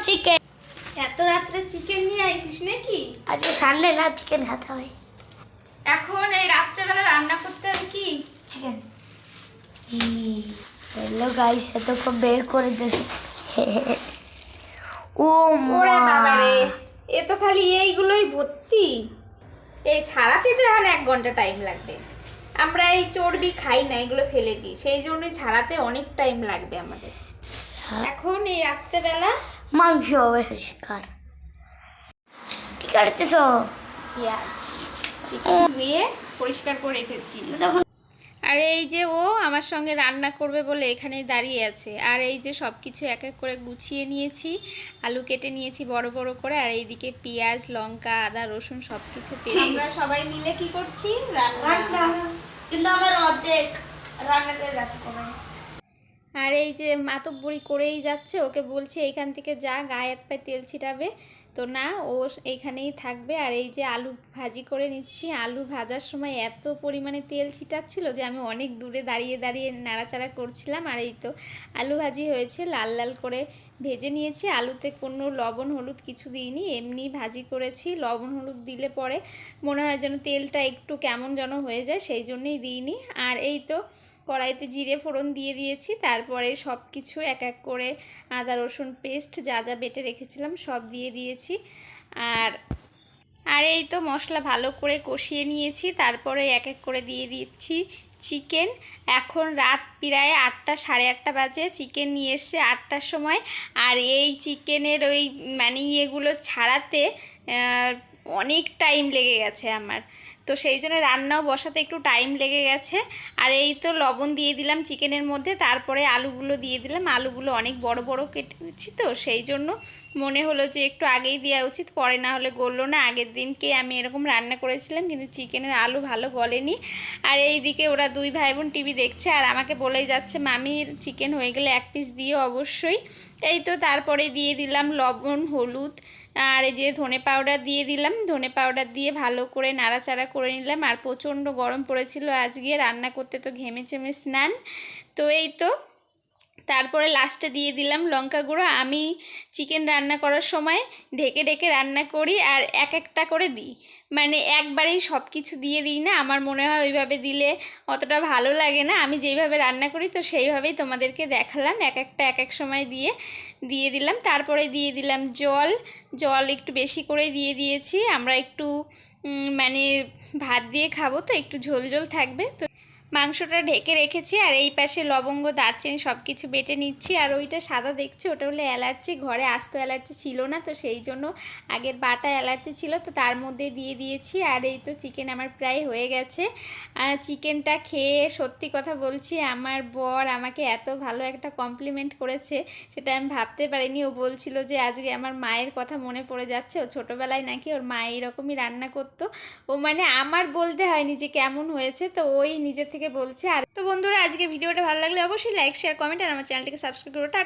Chicken এত রাত্রে chicken নিয়ে আইসিস নাকি? আজকে সানডে না চিকেন খেতে এখন এই রাত্রেবেলা রান্না করতে হবে কি? চিকেন হ্যালো গাইস এতক্ষণ বের করে দিয়েছে। ও ওরে বাবারে এ তো খালি এইগুলোই ভর্তি। এই ছাড়াতে তো এখন এক ঘণ্টা টাইম লাগবে। আমরা এই চর্বি খাই না এগুলো ফেলে দিই। সেই জন্যই ছাড়াতে অনেক টাইম লাগবে আমাদের। এখন এই রাত্রেবেলা মাংস হবে শিকার কি করতেছ পেঁয়াজ। চিকেন ধুয়ে পরিষ্কার করে রেখেছি। তখন আর এই যে ও আমার সঙ্গে রান্না করবে বলে এখানেই দাঁড়িয়ে আছে। আর এই যে সব কিছু এক এক করে গুছিয়ে নিয়েছি আলু কেটে নিয়েছি বড় বড় করে আর এইদিকে পেঁয়াজ লঙ্কা আদা রসুন সব কিছু আমরা সবাই মিলে কি করছি? রান্না। কিন্তু আমার অর্ধেক রান্নাতে কমে আর এই যে মাতব্বরি করেই যাচ্ছে, ওকে বলছি এইখান থেকে যা, গায়ে হাত পায়ে তেল ছিটাবে। তো না, ও এইখানেই থাকবে। আর এই যে আলু ভাজি করে নিচ্ছি, আলু ভাজার সময় এত পরিমাণে তেল ছিটাচ্ছিল যে আমি অনেক দূরে দাঁড়িয়ে দাঁড়িয়ে নাড়াচাড়া করছিলাম। আর এই তো আলু ভাজি হয়েছে, লাল লাল করে ভেজে নিয়েছি। আলুতে কোনো লবণ, হলুদ কিছু দিইনি, এমনি ভাজি করেছি। লবণ, হলুদ দিলে পরে মনে হয় যেন তেলটা একটু কেমন যেন হয়ে যায়, সেই জন্যই দিইনি। আর এই তো কড়াইতে জিরে ফোড়ন দিয়ে দিয়েছি, তারপরে সব কিছু এক এক করে আদা, রসুন পেস্ট যা যা বেটে রেখেছিলাম সব দিয়ে দিয়েছি। আর আর এই তো মশলা ভালো করে কষিয়ে নিয়েছি, তারপরে এক এক করে দিয়ে দিচ্ছি চিকেন এখন রাত প্রায় আটটা, সাড়ে আটটা বাজে চিকেন নিয়ে এসছে আটটার সময়। আর এই চিকেনের ওই মানে ইয়েগুলো ছাড়াতে অনেক টাইম লেগে গেছে আমার। তো সেই জন্য রান্নাও বসাতে একটু টাইম লেগে গেছে। আর এই তো লবণ দিয়ে দিলাম চিকেনের মধ্যে, তারপরে আলুগুলো দিয়ে দিলাম। আলুগুলো অনেক বড় বড় কেটেছি তো, সেই জন্য মনে হলো যে একটু আগেই দেওয়া উচিত, পরে না হলে গললো না। আগের দিনকে আমি এরকম রান্না করেছিলাম, কিন্তু চিকেনের আলু ভালো গলেনি। আর এই দিকে ওরা দুই ভাই বোন টিভি দেখছে, আর আমাকে বলেই যাচ্ছে মামির চিকেন হয়ে গেলে এক পিস দিয়ে অবশ্যই। এই তো তারপরে দিয়ে দিলাম লবণ, হলুদ আর এই যে ধনে পাউডার দিয়ে দিলাম। ধনে পাউডার দিয়ে ভালো করে নাড়াচাড়া করে নিলাম। আর প্রচণ্ড গরম পড়েছিল আজকে। রান্না করতে তো ঘেমে চেমে স্নান। তো এই তো তারপরে লাস্টে দিয়ে দিলাম লঙ্কা গুঁড়ো। আমি চিকেন রান্না করার সময় ঢেকে ঢেকে রান্না করি আর এক একটা করে দিই। মানে একবারেই সব কিছু দিয়ে দিই না। আমার মনে হয় ওইভাবে দিলে অতটা ভালো লাগে না। আমি যেইভাবে রান্না করি তো সেইভাবেই তোমাদেরকে দেখালাম। এক একটা এক এক সময় দিয়ে দিয়ে দিলাম। তারপরে দিয়ে দিলাম জল। জল একটু বেশি করে দিয়ে দিয়েছি। আমরা একটু মানে ভাত দিয়ে খাব তো একটু ঝোল ঝোল থাকবে। তো মাংসটা ঢেকে রেখেছি আর এই পাশে লবঙ্গ, দারচিনি সব কিছু বেটে নিচ্ছি। আর ওইটা সাদা দেখছি, ওটা হলো অ্যালার্জি ঘরে আস্ত অ্যালার্জি ছিল না, তো সেই জন্য আগের বাটা অ্যালার্জি ছিল, তো তার মধ্যে দিয়ে দিয়েছি। আর এই তো চিকেন আমার প্রায় হয়ে গেছে। চিকেনটা খেয়ে সত্যি কথা বলছি, আমার বর আমাকে এত ভালো একটা কমপ্লিমেন্ট করেছে, সেটা আমি ভাবতে পারিনি। ও বলছিল যে, আজকে আমার মায়ের কথা মনে পড়ে যাচ্ছে, ও ছোটোবেলায় নাকি ওর মা এরকমই রান্না করতো। ও মানে আমার বলতে হয়নি যে, কেমন হয়েছে? তো ওই নিজে থেকে বলছে। আর তো বন্ধুরা, আজকে ভিডিওটা ভালো লাগলে অবশ্যই লাইক শেয়ার কমেন্ট আর আমার চ্যানেলটিকে সাবস্ক্রাইব করো। টাটা।